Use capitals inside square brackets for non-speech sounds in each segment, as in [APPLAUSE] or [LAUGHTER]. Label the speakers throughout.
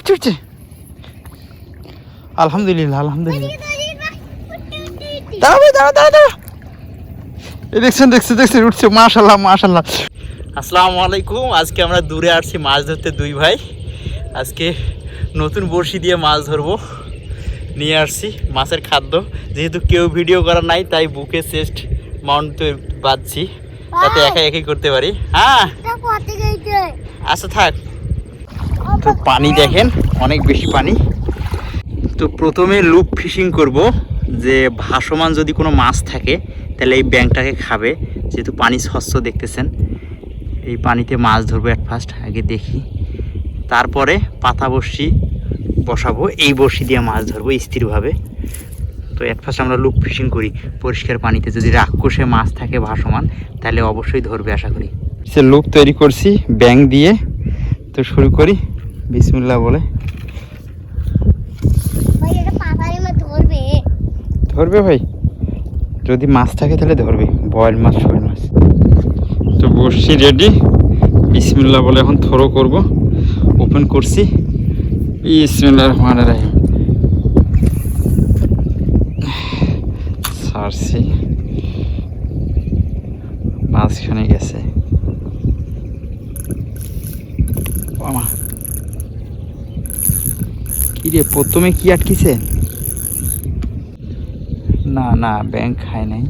Speaker 1: উঠছে উঠছে আলহামদুলিল্লাহ আলহামদুলিল্লাহ। দাঁড়া ভাই দাঁড়া দাঁড়া দাঁড়া দেখছেন দেখছেন দেখছেন উঠছে। মাশাল্লাহ মাশাল্লাহ আসসালামু আলাইকুম। আজকে আমরা দূরে আসছি মাছ ধরতে দুই ভাই। আজকে নতুন বড়শি দিয়ে মাছ ধরবো। নিয়ে আসছি মাছের খাদ্য। যেহেতু কেউ ভিডিও করার নাই তাই বুকে চেস্ট মাউন্ট বাঁধছি। তাতে একা একাই করতে পারি। হ্যাঁ। আচ্ছা থাক। তো পানি দেখেন, অনেক বেশি পানি। তো প্রথমে লুপ ফিশিং করব, যে ভাসমান যদি কোনো মাছ থাকে, তাহলে এই ব্যাংকটাকে খাবে। যেহেতু পানি স্বচ্ছ দেখতেছেন, এই পানিতে মাছ ধরবো অ্যাট ফার্স্ট আগে দেখি। তারপরে পাতা বড়শি বসাবো, এই বড়শি দিয়ে মাছ ধরবো স্থিরভাবে। তো অ্যাট ফার্স্ট আমরা লুপ ফিশিং করি, পরিষ্কার পানিতে। যদি রাক্ষসে মাছ থাকে ভাসমান, তাহলে অবশ্যই ধরবে আশা করি। সে লুপ তৈরি করছি ব্যাং দিয়ে। তো শুরু করি। বিসমুল্লাহ বলে। ধরবে। ভাই? যদি মাছ থাকে তাহলে ধরবে বয়েল মাছ শোল মাছ। তো বসছি রেডি বিসমিল্লাহ বলে এখন থ্রো করব। ওপেন করছি। বিসমিল্লাহ রহমান রাহিম। ছাড়ছি মাঝখানে গেছে। আমা কি রে প্রথমে কি আটকিছে? না না ব্যাংক খায় নাই।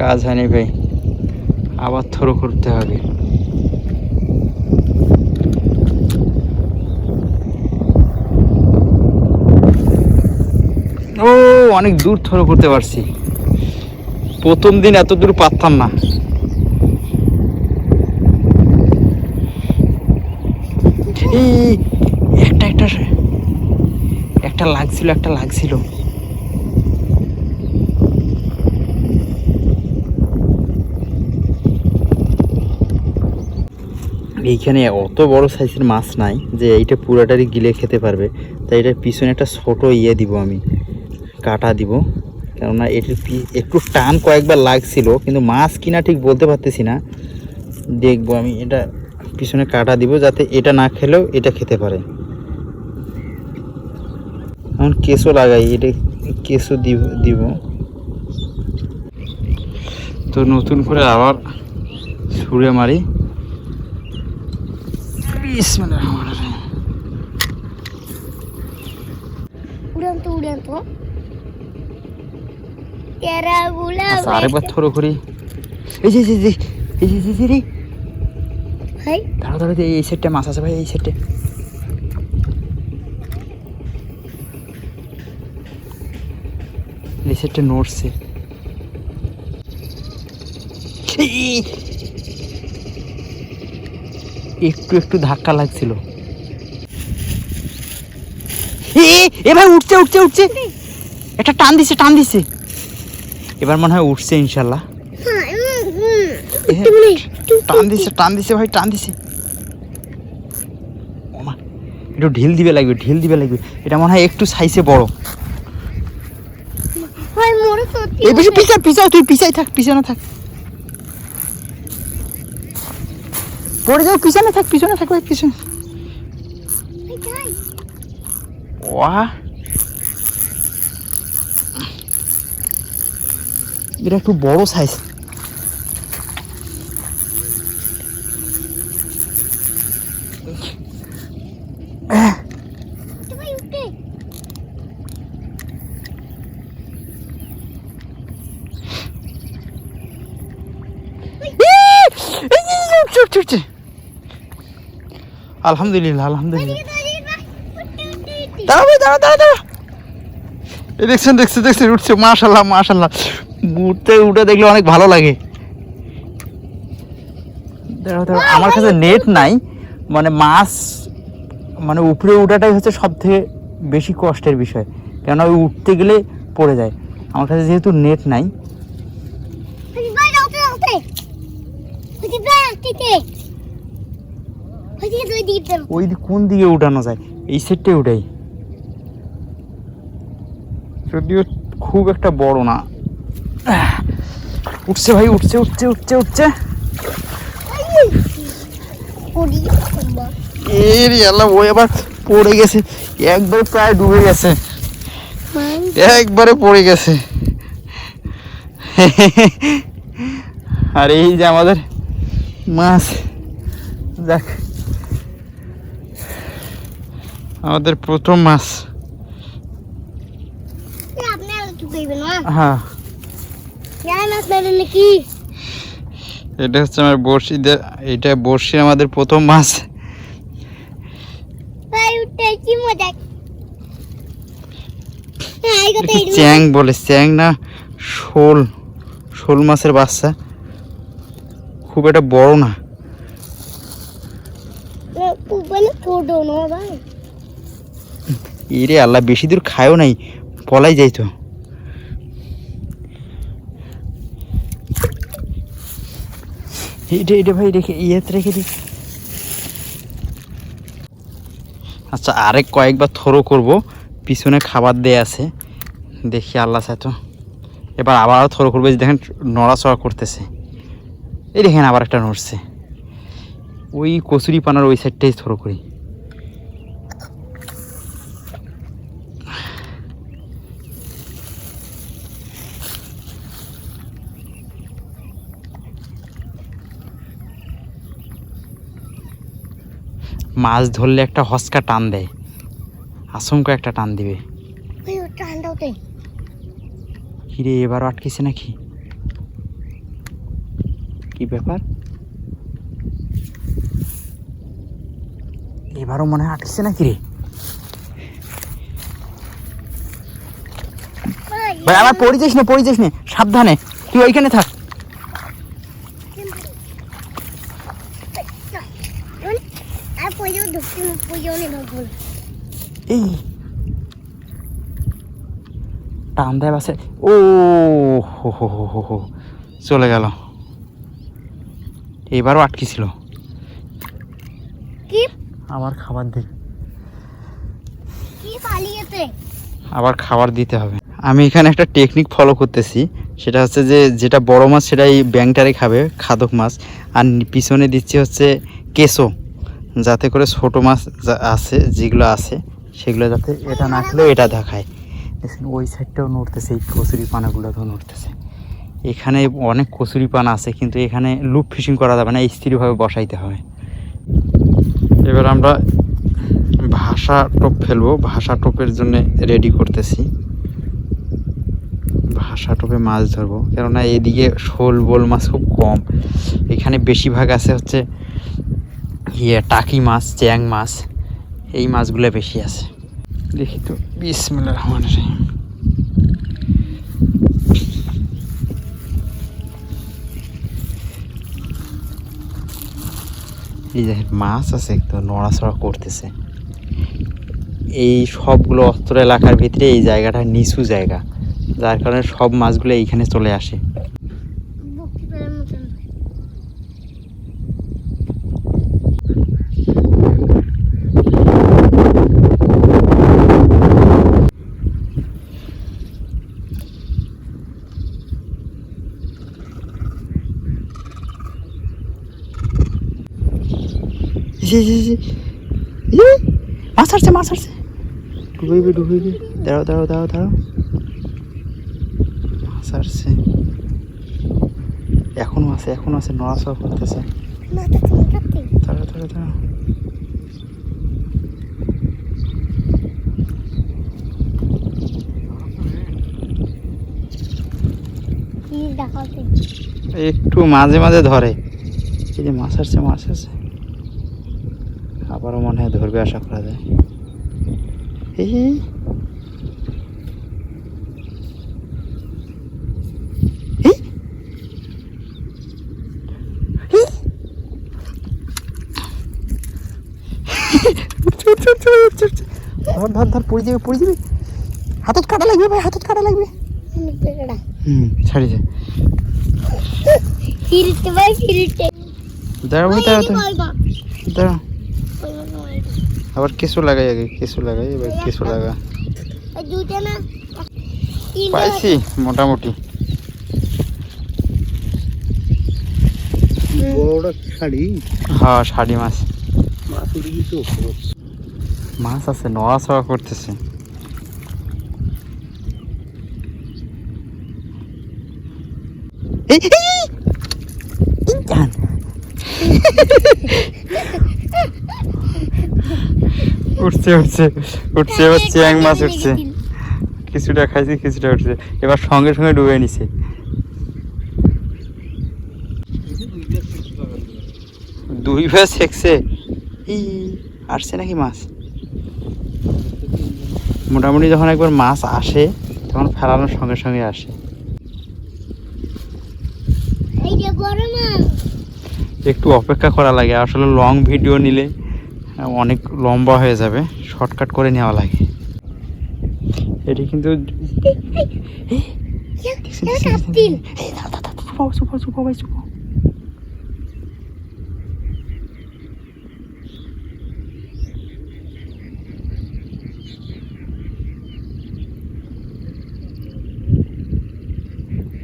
Speaker 1: কাজ হয়নি ভাই। আবার থ্রো করতে হবে। ও অনেক দূর থ্রো করতে পারছি। প্রথম দিন এত দূর পারতাম না। এই, একটা একটা একটা লাগছিল একটা লাগছিল। এইখানে অত বড় সাইজের মাছ নাই যে এইটা পুরাটারই গিলে খেতে পারবে। তাই এটার পিছনে একটা ছোট ইয়ে দিব আমি, কাটা দিব। কেননা এটির একটু টান কয়েকবার লাগছিল, কিন্তু মাছ কিনা ঠিক বলতে পারতেছি না। দেখব আমি, এটা পিছনে কাটা দিব যাতে এটা না খেলেও এটা খেতে পারে। এখন কেসও লাগাই এটা কেসও দিব দিব। তো নতুন করে আবার ছুঁড়ে মারি। আচ্ছা আরেকবার থরো করি। এই যে এই যে, এই যে।
Speaker 2: ভাই।
Speaker 1: দাঁড়া দাঁড়া এই- সেটটা মাছ আছে ভাই এই সেটে এই সেটটা নড়ছে! একটু একটু ধাক্কা লাগছিল। এ, এ ভাই উঠছে উঠছে উঠছে। একটা টান দিছে টান দিছে। এবার মনে হয় উঠছে ইনশাল্লাহ
Speaker 2: হ্যাঁ উম, উম।
Speaker 1: এ,
Speaker 2: একটু মনে
Speaker 1: টান দিছে টান দিছে ভাই টান দিছে। একটু ঢিল দিবে লাগবে ঢিল দিবে লাগবে। এটা মনে হয় একটু সাইজে বড়।
Speaker 2: ভাই মোরে সত্যি
Speaker 1: এই বেশি পিছা পিছাও তুই পিছাই থাক পিছনে থাক। পড়ে যাও পিছনে থাক পিছনে থাক ভাই পিছনে। ওয়া এটা একটু বড় সাইজ
Speaker 2: উঠে ভাই, উঠে।
Speaker 1: আলহামদুলিল্লাহ আলহামদুলিল্লাহ।
Speaker 2: এদিকে দাঁড়িয়ে ভাই, উঠে, উঠে, উঠে।
Speaker 1: দাঁড়া দাঁড়া দাঁড়া দাঁড়া এই দেখছেন দেখছেন দেখছেন উঠছে মাশাল্লাহ মাশাল্লাহ উঠতে উঠে দেখলে অনেক ভালো লাগে। আমার কাছে নেট নাই মানে মাছ মানে উপরে উঠাটাই হচ্ছে সব থেকে বেশি কষ্টের বিষয়। কেননা ওই উঠতে গেলে পড়ে যায়। আমার কাছে যেহেতু নেট নাই
Speaker 2: ভাই, ভাই, উঠে, উঠে। ভাই, ভাই, উঠে। ভাই, দিকে দুই দিকে দেবো।
Speaker 1: ওই কোন দিকে উঠানো যায়? এই সেটটাই উঠাই। যদিও খুব একটা বড় না। উঠছে ভাই উঠছে উঠছে উঠছে উঠছে। এর আল্লাহ ওই আবার পড়ে গেছে। একবার প্রায় ডুবে গেছে। একবারে পড়ে গেছে। আর এই যে আমাদের মাছ। দেখ। আমাদের প্রথম মাছ। হ্যাঁ। এটা হচ্ছে আমার এটা বড়শি আমাদের প্রথম মাছ।
Speaker 2: হ্যাঁ
Speaker 1: চ্যাং বলে? চ্যাং না? শোল। শোল মাছের বাচ্চা। খুব একটা বড় না। এরে আল্লাহ বেশি দূর খায়ও নাই পলাই যাইতো এটা এটা ভাই রেখে ইয়েতে রেখে দি আচ্ছা আরেক কয়েকবার থরো করব। পিছনে খাবার দেয়া আছে। দেখি আল্লাহ চাই তো। এবার আবার থরো করব দেখেন নড়াচড়া করতেছে। এই দেখেন আবার একটা নড়ছে। ওই কচুরি পানার ওই সাইডটাই থরো করি। মাছ ধরলে একটা হসকা টান দেয়। আচমকা একটা টান দিবে। কিরে এবারও আটকেছে নাকি? কি ব্যাপার? এবারও মনে হয় আটকেছে নাকি রে? ভাই আমার পড়ে যাস না, পড়ে যাস না, সাবধানে। তুই ওইখানে থাক। এই। টান দেয় বাসে। ও হো হো হো হো। চলে গেল। এবারও আটকে ছিল। আবার খাবার দে।
Speaker 2: কি পালিয়েছে?
Speaker 1: আবার খাবার দিতে হবে। আমি এখানে একটা টেকনিক ফলো করতেছি। সেটা হচ্ছে যে যেটা বড় মাছ সেটা এই ব্যাংটারে খাবে খাদক মাছ। আর পিছনে দিচ্ছি হচ্ছে কেঁচো যাতে করে ছোট মাছ যা আছে যেগুলো আছে সেগুলো যাতে এটা না খেলেও এটা দেখায়। ওই সাইডটাও নড়তেছে এই কচুরি পানাগুলোতেও নড়তেছে। এখানে অনেক কচুরি পানা আছে, কিন্তু এখানে লুপ ফিশিং করা যাবে না স্থিরভাবে বসাইতে হবে এবার আমরা ভাষা টোপ ফেলব, ভাষা টোপের জন্য রেডি করতেছি। ভাষা টোপে মাছ ধরবো, কেননা এদিকে শোল, বোল মাছ খুব কম। এখানে বেশিরভাগ আছে হচ্ছে ইয়ে টাকি মাছ, চ্যাং মাছ, এই মাছগুলো বেশি আছে। দেখি তো, বিসমিল্লাহির রহমানির রহিম। এই যে মাছ আছে একটু নড়াচড়া করতেছে। এই সবগুলো অস্ত্র এলাকার ভিতরে এই জায়গাটা নিচু জায়গা, যার কারণে সব মাছগুলো এইখানে চলে আসে। ইসে, ইসে, ইসে। ইয়ে, মাছ আসছে মাছ আসছে। ডুবাইবে ডুবাইবে দাঁড়াও দাঁড়াও দাঁড়াও দাঁড়াও। মাছ আসছে। এখনও আছে এখনও আছে নড়াচড়া করতেছে। দাঁড়াও দাঁড়াও দাঁড়াও। একটু মাঝে মাঝে ধরে। এই যে মাছ আসছে মাছ আসছে। আবারও মনে হয় ধরবে আশা করা যায়। এই। ধর ধর ধর পড়ে যাবে পড়ে যাবে। হাতত কাটা লাগবে ভাই হাতত কাটা লাগবে।
Speaker 2: অনেক বেড়া
Speaker 1: হুম ছাড়ি যায়
Speaker 2: ফিরতে ভাই ফিরতে
Speaker 1: দাঁড়াও দাঁড়াও দাঁড়াও
Speaker 2: ওই বা
Speaker 1: দাঁড়াও
Speaker 2: ওই বা, ওই বা।
Speaker 1: আবার কেঁচো লাগাই আগে কেঁচো লাগাই এবার কেঁচো লাগা
Speaker 2: ওই দুইটা না
Speaker 1: পাইছি মোটামুটি
Speaker 3: শাড়ি
Speaker 1: হ্যাঁ শাড়ি মাছ
Speaker 3: মাছ
Speaker 1: আছে নড়াচড়া করতেছে এই, এই, এই! এই জান। উঠছে উঠছে উঠছে এবার চ্যাং মাছ উঠছে। কিছুটা খাইছে কিছুটা উঠছে। এবার সঙ্গে সঙ্গে ডুবে নিছে। দুই ভাই শেখছে আসছে নাকি মাছ? মোটামুটি যখন একবার মাছ আসে তখন ফেলানোর সঙ্গে সঙ্গে আসে। একটু অপেক্ষা করা লাগে আসলে লং ভিডিও নিলে। অনেক লম্বা হয়ে যাবে। শর্টকাট করে নেওয়া লাগে। এটি কিন্তু।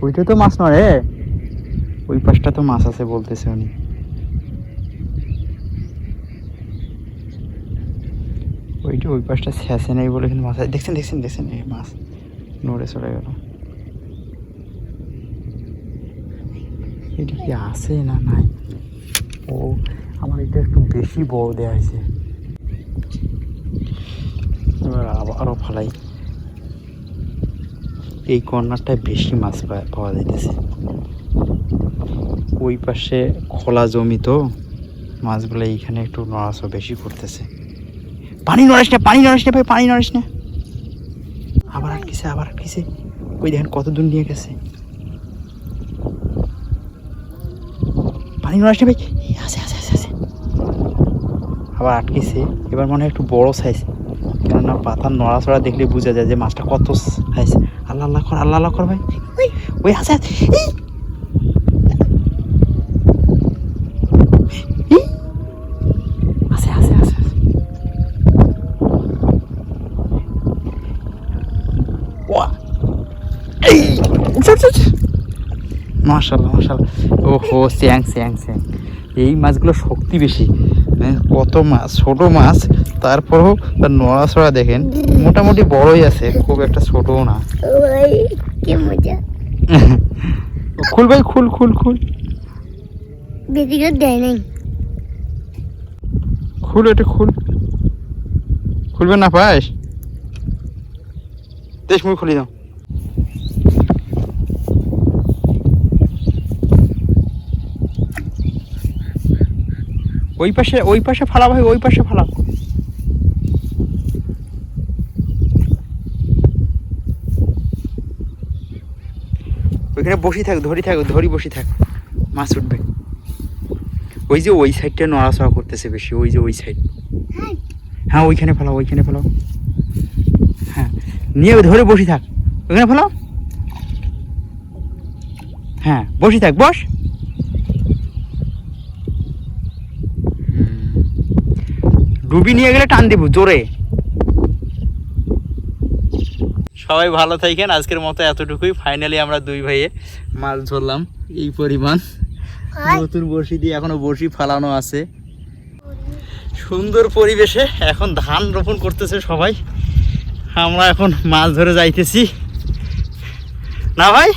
Speaker 1: ওইটা তো মাছ নয় রে ওই পাশটা তো মাছ আছে বলতেছে উনি। ওইটা ওই পাশটা শেষে নেই বলে কিন্তু মাছ দেখছেন দেখছেন দেখছেন? এই মাছ নড়ে চলে গেল। এটা কি আছে না নাই? ও, আমার এটা একটু বেশি বড় দেওয়া হয়েছে। এবার আবারও ফালাই। এই কর্নারটায় বেশি মাছ পাওয়া যাইতেছে। ওই পাশে খোলা জমি তো, মাছগুলো এইখানে একটু নড়াচড়া বেশি করতেছে। পানি নড়াস না, পানি নড়াস না ভাই, পানি নড়াস না। আবার আটকেছে আবার আটকেছে। ওই দেখেন কত দূর নিয়ে গেছে। পানি নড়াস না ভাই। আছে আছে আছে আছে। আবার আটকেছে। এবার মনে হয় একটু বড় সাইজ কেননা পাতার নড়া নড়াচড়া দেখলে বোঝা যায় যে মাছটা কত সাইজ আল্লাহ আল্লাহ কর, আল্লাহ আল্লাহ কর ভাই। ওই আছে আছে। এই! এই! আছে আছে আছে আছে। ওয়া! এই! উঠ, উঠ, উঠ। মাশাল্লাহ মাশাল্লাহ ওহো স্যাং স্যাং স্যাং। এই মাছগুলো শক্তি বেশি। মানে কত মাছ ছোট মাছ তারপরেও তার নড়াচড়া দেখেন মোটামুটি বড়ই আছে খুব একটা ছোটও না। [LAUGHS] খুল ভাই খুল খুল খুল।
Speaker 2: দেয় নাই।
Speaker 1: খুল এটা খুল। খুলবে না পাস? দেশ মুই খুলি দাও। ওই পাশে ওই পাশে ফালা ভাই, ওই পাশে ফালা। ওইখানে বসি থাক ধরি থাক ধরি বসে থাক। মাছ উঠবে ওই যে ওই সাইডটা নড়াচড়া করতেছে বেশি, ওই যে ওই সাইড হ্যাঁ ওইখানে ফেলাও ওইখানে ফেলাও। হ্যাঁ নিয়ে ধরে বসে থাক। ওইখানে ফেলাও। হ্যাঁ বসে থাক, বস। ডুবি নিয়ে গেলে টান দিব জোরে। সবাই ভালো থাকেন আজকের মতো এতটুকুই। ফাইনালি আমরা দুই ভাইয়ে মাছ ধরলাম এই পরিমাণ। নতুন বড়শি দিয়ে এখনও বড়শি ফালানো আছে। সুন্দর পরিবেশে এখন ধান রোপণ করতেছে সবাই। আমরা এখন মাছ ধরে যাইতেছি। না ভাই?